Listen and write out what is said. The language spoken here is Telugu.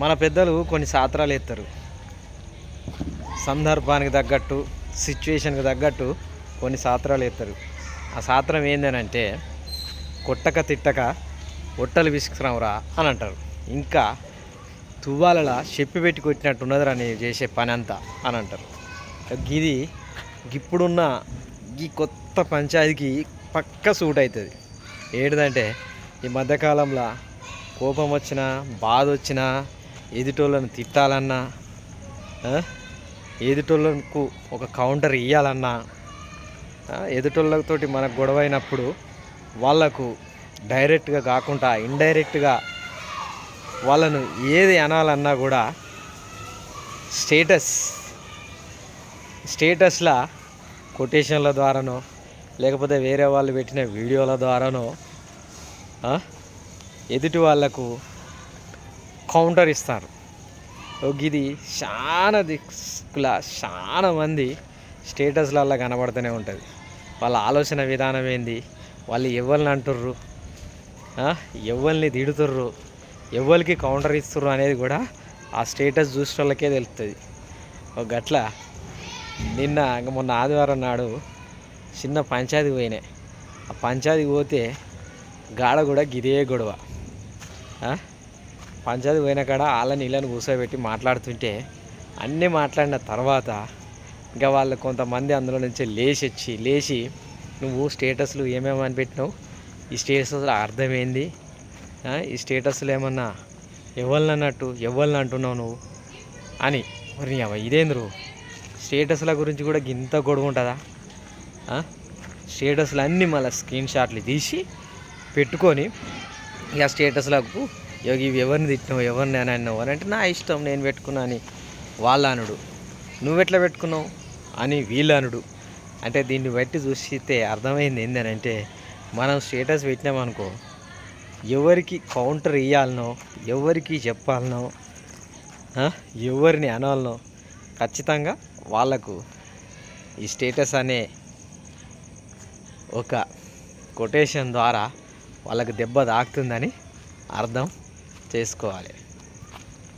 మన పెద్దలు కొన్ని సాత్రాలు ఎత్తారు. సందర్భానికి తగ్గట్టు సిచ్యువేషన్కి తగ్గట్టు కొన్ని సాత్రాలు ఎత్తారు. ఆ సాత్రం ఏందనంటే కొట్టక తిట్టక ఒట్టలు విసుకురావురా అని అంటారు. ఇంకా తువ్వాలలా చెప్పి పెట్టి కొట్టినట్టు ఉన్నదిరా నేను చేసే పని అంతా అని అంటారు. ఇది ఇప్పుడున్న ఈ కొత్త పంచాయతీకి పక్క సూట్ అవుతుంది ఏంటిదంటే ఈ మధ్యకాలంలో కోపం వచ్చినా బాధ వచ్చినా ఎదుటోళ్ళను తిట్టాలన్నా ఎదుటోళ్ళకు ఒక కౌంటర్ ఇవ్వాలన్నా ఎదుటోళ్ళతోటి మనకు గొడవ అయినప్పుడు వాళ్ళకు డైరెక్ట్గా కాకుండా ఇండైరెక్ట్గా వాళ్ళను ఏది అనాలన్నా కూడా స్టేటస్ స్టేటస్లా కొటేషన్ల ద్వారానో లేకపోతే వేరే వాళ్ళు పెట్టిన వీడియోల ద్వారానో ఎదుటి వాళ్ళకు కౌంటర్ ఇస్తారు. ఇది చాలా దిక్కుల చాలా మంది స్టేటస్లలో కనబడుతూనే ఉంటుంది. వాళ్ళ ఆలోచన విధానం ఏంది? వాళ్ళు ఎవరిని అంటుర్రు? ఎవరిని తిడుతుర్రు? ఎవరికి కౌంటర్ ఇస్తుర్రు అనేది కూడా ఆ స్టేటస్ చూసిన వాళ్ళకే తెలుస్తుంది ఒక గట్ల నిన్న మొన్న ఆదివారం నాడు చిన్న పంచాయతీ పోయినాయి ఆ పంచాయతీ పోతే గాడ కూడా గిదే గొడవ. పంచాయతీ పోయిన కాడ వాళ్ళని నీళ్ళని కూర్చోబెట్టి మాట్లాడుతుంటే అన్నీ మాట్లాడిన తర్వాత ఇంకా వాళ్ళు కొంతమంది అందులో నుంచి లేచి వచ్చి లేచి నువ్వు స్టేటస్లు ఏమేమి అని పెట్టినావు? ఈ స్టేటస్లో అర్థమైంది? ఈ స్టేటస్లు ఏమన్నా ఎవరిని అన్నట్టు ఎవరిని అంటున్నావు నువ్వు? అని మరి అవ్వ ఇదేంద్రు స్టేటస్ల గురించి కూడా ఇంత గొడవ ఉంటుందా? స్టేటస్లు అన్నీ మళ్ళీ స్క్రీన్ షాట్లు తీసి పెట్టుకొని ఇక స్టేటస్లకు యోగి ఇవి ఎవరిని తిట్టినావు? ఎవరిని అని అన్నావు అని అంటే నా ఇష్టం నేను పెట్టుకున్నా అని. వాళ్ళ అనుడు నువ్వెట్లా పెట్టుకున్నావు? అని వీళ్ళనుడు అంటే దీన్ని బట్టి చూస్తే అర్థమైంది ఏంటంటే మనం స్టేటస్ పెట్టినామనుకో ఎవరికి కౌంటర్ ఇవ్వాలనో ఎవరికి చెప్పాలనో ఎవరిని అనాలనో ఖచ్చితంగా వాళ్ళకు ఈ స్టేటస్ అనే ఒక కొటేషన్ ద్వారా వాళ్ళకు దెబ్బ తాకుతుందని అర్థం. చేసుకోవాలి.